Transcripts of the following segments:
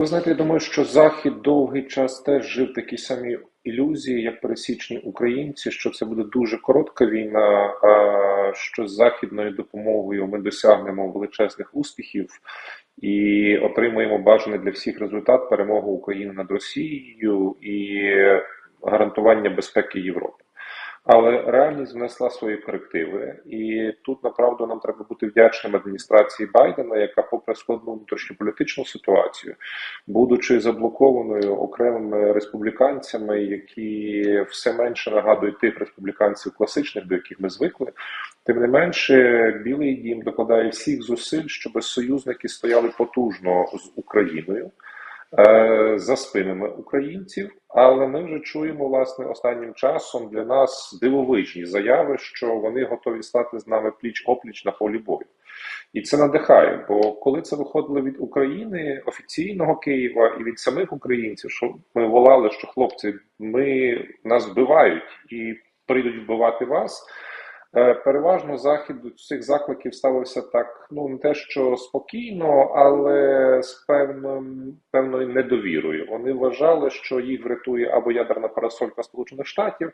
Ви знаєте, я думаю, що Захід довгий час теж жив в такій самій ілюзії, як пересічні українці, що це буде дуже коротка війна, а що з західною допомогою ми досягнемо величезних успіхів і отримуємо бажаний для всіх результат перемогу України над Росією і гарантування безпеки Європи. Але реальність внесла свої корективи, і тут направду нам треба бути вдячним адміністрації Байдена, яка, попри складну внутрішньополітичну ситуацію, будучи заблокованою окремими республіканцями, які все менше нагадують тих республіканців класичних, до яких ми звикли, тим не менше, Білий Дім докладає всіх зусиль, щоб союзники стояли потужно з Україною. Е, за спинами українців, але ми вже чуємо власне останнім часом для нас дивовижні заяви, що вони готові стати з нами пліч опліч на полі бою, і це надихає. Бо коли це виходило від України офіційного Києва і від самих українців, що ми волали, що хлопці, ми нас вбивають і прийдуть вбивати вас. Е, переважно захід до цих закликів ставився так, ну не те, що спокійно, але з певним певною недовірою. Вони вважали, що їх врятує або ядерна парасолька Сполучених Штатів,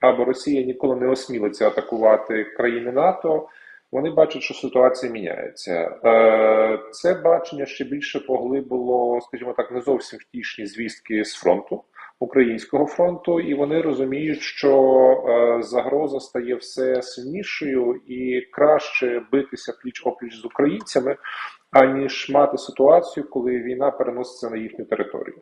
або Росія ніколи не осмілиться атакувати країни НАТО. Вони бачать, що ситуація міняється. Е, це бачення ще більше поглибило, скажімо так, не зовсім втішні звістки з фронту українського фронту, і вони розуміють, що е, загроза стає все сильнішою і краще битися пліч опліч з українцями, аніж мати ситуацію, коли війна переноситься на їхню територію.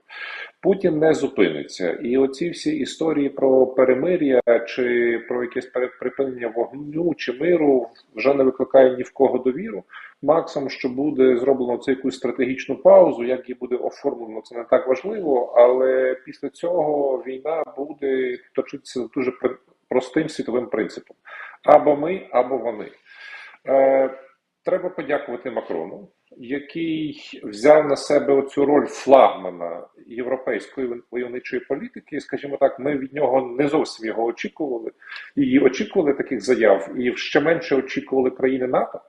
Путін не зупиниться, і оці всі історії про перемир'я чи про якесь припинення вогню чи миру вже не викликає ні в кого довіру. Максимум, що буде зроблено це якусь стратегічну паузу, як її буде оформлено, це не так важливо. Але після цього війна буде точитися дуже простим світовим принципом: або ми, або вони. Е, Треба подякувати Макрону, який взяв на себе оцю роль флагмана європейської войовничої політики. Скажімо так, ми від нього не зовсім його очікували, і очікували таких заяв, і ще менше очікували країни НАТО.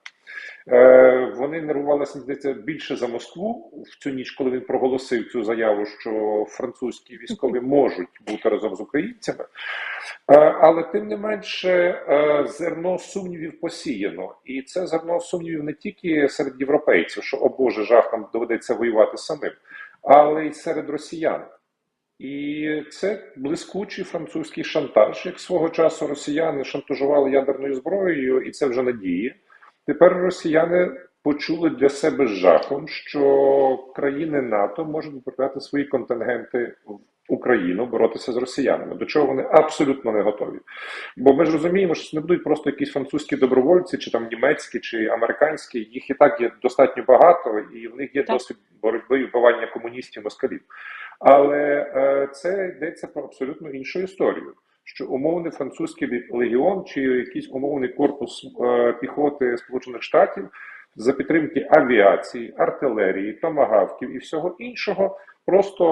Е, вони нервувалися здається, більше за Москву в цю ніч, коли він проголосив цю заяву, що французькі військові можуть бути разом з українцями. Е, але тим не менше е, зерно сумнівів посіяно, і це зерно сумнівів не тільки серед європейців, що о Боже, жах нам доведеться воювати самим, але й серед росіян. І це блискучий французький шантаж, як свого часу росіяни шантажували ядерною зброєю, і це вже надії. Тепер росіяни почули для себе жахом, що країни НАТО можуть відправляти свої контингенти в Україну боротися з росіянами, до чого вони абсолютно не готові. Бо ми ж розуміємо, що це не будуть просто якісь французькі добровольці, чи там німецькі, чи американські. Їх і так є достатньо багато, і в них є так. досвід боротьби і вбивання комуністів москалів. Але е, це йдеться про абсолютно іншу історію що умовний французький легіон чи якийсь умовний корпус е, піхоти Сполучених Штатів за підтримки авіації, артилерії, томагавків і всього іншого просто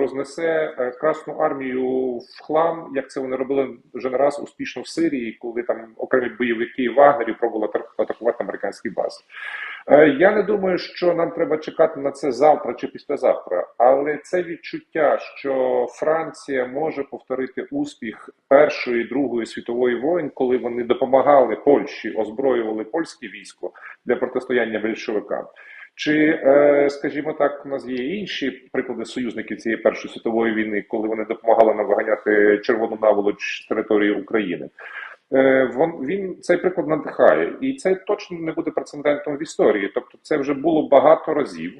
рознесе е, Красну армію в хлам, як це вони робили вже не раз успішно в Сирії, коли там окремі бойовики Вагнерів пробували атакувати американські бази. Е, я не думаю, що нам треба чекати на це завтра чи післязавтра, але це відчуття, що Франція може повторити успіх Першої Другої світової воїн, коли вони допомагали Польщі, озброювали польське військо для протистояння більшовикам. Чи, е, скажімо так, у нас є інші приклади союзників цієї першої світової війни, коли вони допомагали нам виганяти червону наволоч з території України? Е, він цей приклад надихає, і це точно не буде прецедентом в історії. Тобто, це вже було багато разів.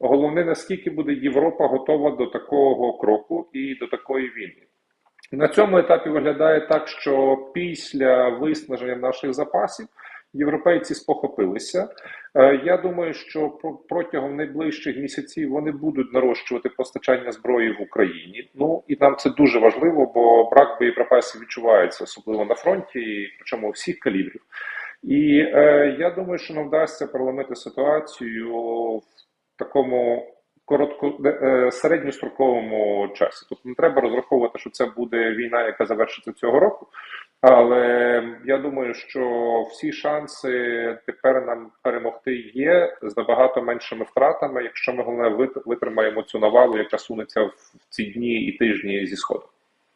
Головне, наскільки буде Європа готова до такого кроку і до такої війни. На цьому етапі виглядає так, що після виснаження наших запасів європейці спохопилися. Е, я думаю, що протягом найближчих місяців вони будуть нарощувати постачання зброї в Україні. Ну і нам це дуже важливо, бо брак боєприпасів відчувається, особливо на фронті, причому всіх калібрів. І е, я думаю, що нам вдасться проломити ситуацію в такому коротко е, середньостроковому часі. Тобто не треба розраховувати, що це буде війна, яка завершиться цього року. Але я думаю, що всі шанси тепер нам перемогти є з набагато меншими втратами, якщо ми головне вит- витримаємо цю навалу, яка сунеться в ці дні і тижні зі сходу.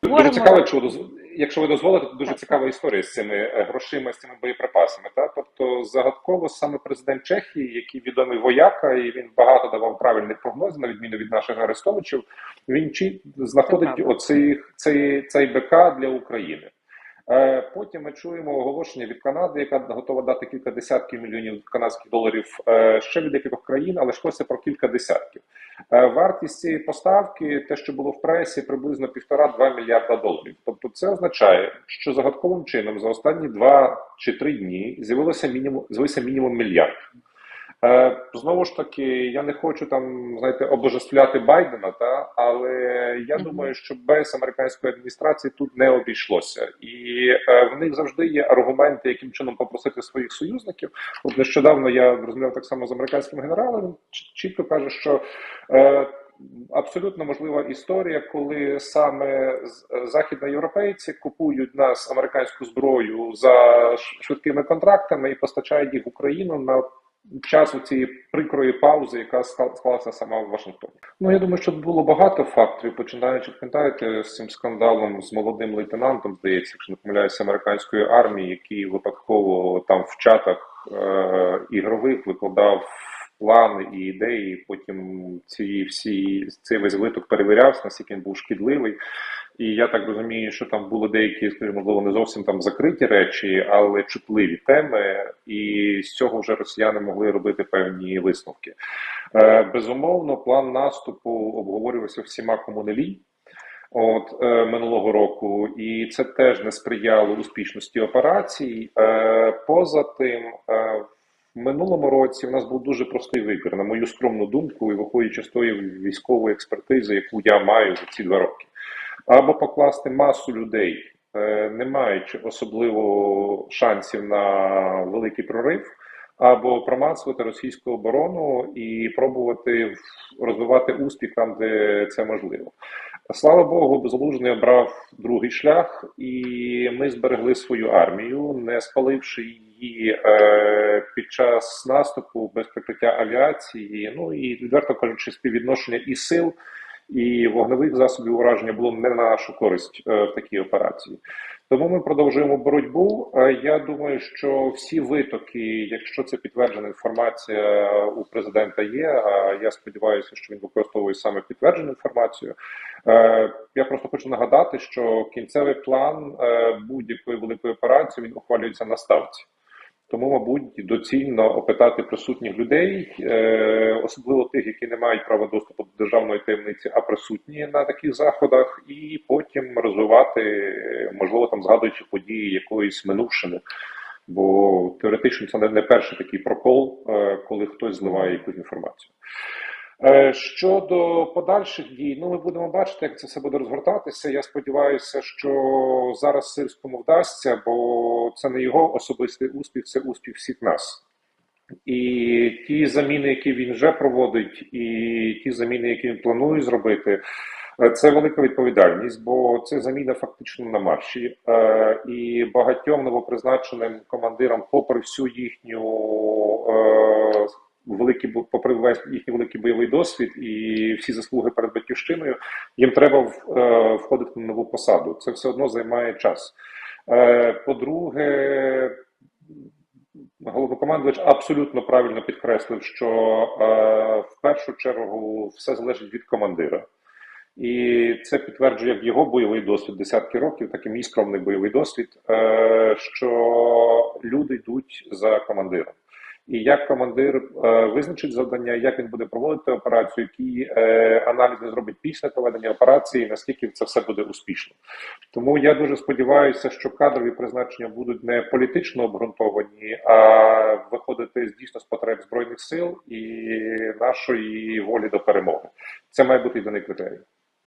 Дуже цікаво, якщо ви, якщо ви дозволите, то дуже цікава історія з цими е, грошима, з цими боєприпасами. Та? Тобто загадково саме президент Чехії, який відомий вояка, і він багато давав правильних прогнозів, на відміну від наших арестовичів, він чи знаходить оцих, цей, цей БК для України. Е, Потім ми чуємо оголошення від Канади, яка готова дати кілька десятків мільйонів канадських доларів е, ще від декількох країн, але йшлося про кілька десятків. Е, Вартість цієї поставки, те, що було в пресі, приблизно півтора-два мільярда доларів. Тобто, це означає, що загадковим чином за останні два чи три дні з'явилося мінімум з'явився мінімум мільярд. Е, знову ж таки, я не хочу там знаєте обожествляти Байдена, та але я Мгм. думаю, що без американської адміністрації тут не обійшлося, і е, в них завжди є аргументи, яким чином попросити своїх союзників. От нещодавно я розмовляв так само з американським генералом. Чітко каже, що е, абсолютно можлива історія, коли саме е, західноєвропейці купують нас американську зброю за швидкими контрактами і постачають їх в Україну на часу цієї прикрої паузи, яка склалася сама в Вашингтоні. Ну я думаю, що було багато факторів, починаючи пам'ятаєте з цим скандалом з молодим лейтенантом, здається, якщо не помиляюся, американської армії, який випадково там в чатах е- ігрових викладав плани і ідеї. Потім ці всі цей весь виток перевірявся, наскільки він був шкідливий. І я так розумію, що там були деякі, скажімо, можливо, не зовсім там закриті речі, але чутливі теми, і з цього вже росіяни могли робити певні висновки. Е, безумовно, план наступу обговорювався всіма кому не лінь. От е, минулого року, і це теж не сприяло успішності операцій. Е, поза тим, е, в минулому році в нас був дуже простий вибір, на мою скромну думку, і виходячи з тої військової експертизи, яку я маю за ці два роки або покласти масу людей, е, не маючи особливо шансів на великий прорив, або промацувати російську оборону і пробувати розвивати успіх там, де це можливо. Слава Богу, Безлужний обрав другий шлях, і ми зберегли свою армію, не спаливши її е, під час наступу без прикриття авіації. Ну і відверто кажучи, співвідношення і сил і вогневих засобів ураження було не на нашу користь е, в такій операції. Тому ми продовжуємо боротьбу. Е, Я думаю, що всі витоки, якщо це підтверджена інформація у президента є. А я сподіваюся, що він використовує саме підтверджену інформацію. Е, Я просто хочу нагадати, що кінцевий план будь-якої великої операції він ухвалюється на ставці. Тому, мабуть, доцільно опитати присутніх людей, е, особливо тих, які не мають права доступу до державної таємниці, а присутні на таких заходах, і потім розвивати, можливо, там згадуючи події якоїсь минувшини. Бо теоретично це не- не перший такий прокол, е, коли хтось зливає якусь інформацію. Е, Щодо подальших дій, ну ми будемо бачити, як це все буде розгортатися. Я сподіваюся, що зараз сирському вдасться, бо це не його особистий успіх, це успіх всіх нас. І ті заміни, які він вже проводить, і ті заміни, які він планує зробити, е, це велика відповідальність, бо це заміна фактично на марші. Е, І багатьом новопризначеним командирам, попри всю їхню великий бо- попри весь їхній великий бойовий досвід і всі заслуги перед батьківщиною, їм треба е, входити на нову посаду. Це все одно займає час. Е, По-друге, головнокомандувач абсолютно правильно підкреслив, що е, в першу чергу все залежить від командира. І це підтверджує як його бойовий досвід десятки років, так і мій скромний бойовий досвід, що люди йдуть за командиром. І як командир е, визначить завдання, як він буде проводити операцію, які е, аналізи зробить після проведення операції, наскільки це все буде успішно. Тому я дуже сподіваюся, що кадрові призначення будуть не політично обґрунтовані, а виходити з дійсно з потреб збройних сил і нашої волі до перемоги. Це має бути єдиний критерій.